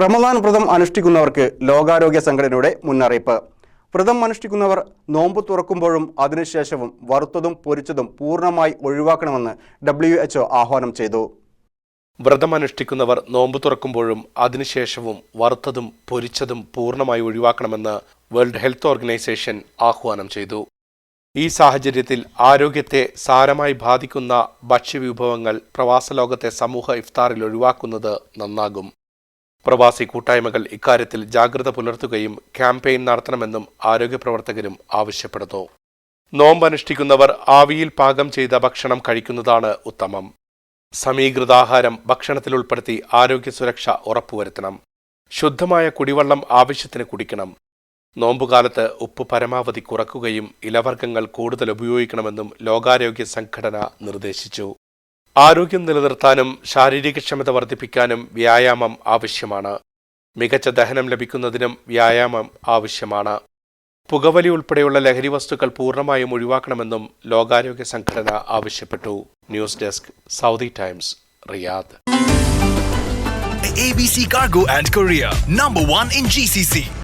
റമദാൻ വ്രതം അനുഷ്ഠിക്കുന്നവർക്ക് ലോകാരോഗ്യ സംഘടനയുടെ മുന്നറിയിപ്പ്. വ്രതം അനുഷ്ഠിക്കുന്നവർ നോമ്പ് തുറക്കുമ്പോഴും അതിനുശേഷവും വറുത്തതും പൊരിച്ചതും പൂർണമായി ഒഴിവാക്കണമെന്ന് ഡബ്ല്യു ആഹ്വാനം ചെയ്തു. വ്രതം അനുഷ്ഠിക്കുന്നവർ നോമ്പ് തുറക്കുമ്പോഴും അതിനുശേഷവും വറുത്തതും പൊരിച്ചതും പൂർണമായി ഒഴിവാക്കണമെന്ന് വേൾഡ് ഹെൽത്ത് ഓർഗനൈസേഷൻ ആഹ്വാനം ചെയ്തു. ഈ സാഹചര്യത്തിൽ ആരോഗ്യത്തെ സാരമായി ബാധിക്കുന്ന ഭക്ഷ്യവിഭവങ്ങൾ പ്രവാസലോകത്തെ സമൂഹ ഇഫ്താറിൽ ഒഴിവാക്കുന്നത് നന്നാകും. പ്രവാസി കൂട്ടായ്മകൾ ഇക്കാര്യത്തിൽ ജാഗ്രത പുലർത്തുകയും ക്യാമ്പയിൻ നടത്തണമെന്നും ആരോഗ്യപ്രവർത്തകരും ആവശ്യപ്പെടുന്നു. നോമ്പ് അനുഷ്ഠിക്കുന്നവർ ആവിയിൽ പാകം ചെയ്ത ഭക്ഷണം കഴിക്കുന്നതാണ് ഉത്തമം. സമീകൃതാഹാരം ഭക്ഷണത്തിൽ ഉൾപ്പെടുത്തി ആരോഗ്യ സുരക്ഷ ഉറപ്പുവരുത്തണം. ശുദ്ധമായ കുടിവെള്ളം ആവശ്യത്തിന് കുടിക്കണം. നോമ്പുകാലത്ത് ഉപ്പ് പരമാവധി കുറക്കുകയും ഇലവർഗങ്ങൾ കൂടുതൽ ഉപയോഗിക്കണമെന്നും ലോകാരോഗ്യ സംഘടന നിർദ്ദേശിച്ചു. ആരോഗ്യം നിലനിർത്താനും ശാരീരിക ക്ഷമത വർദ്ധിപ്പിക്കാനും വ്യായാമം ആവശ്യമാണ്. മികച്ച ദഹനം ലഭിക്കുന്നതിനും വ്യായാമം ആവശ്യമാണ്. പുകവലി ഉൾപ്പെടെയുള്ള ലഹരി വസ്തുക്കൾ പൂർണമായും ഒഴിവാക്കണമെന്നും ലോകാരോഗ്യ സംഘടന ആവശ്യപ്പെട്ടു. News desk Saudi Times Riyadh. ABC Cargo and Korea, number one in GCC.